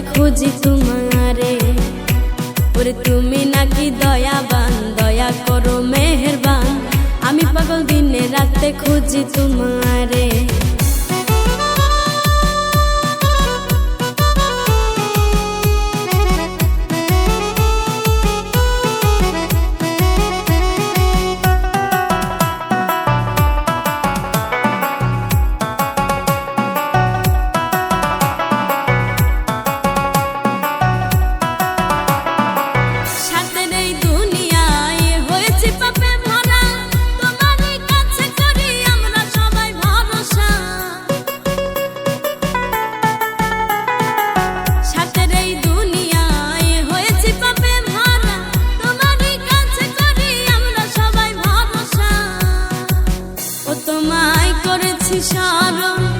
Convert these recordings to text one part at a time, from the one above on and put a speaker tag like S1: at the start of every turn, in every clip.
S1: খুঁজি তোমারে। ওরে তুমি নাকি দয়াবান, দয়া করো মেহরবান। আমি পাগল দিনে রাতে খুঁজি তোমারে। তোমায় করেছি সারণ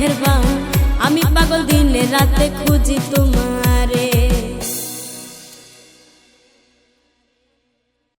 S1: মেহরবান। আমি পাগল দিনে রাতে খুঁজি তোমারে।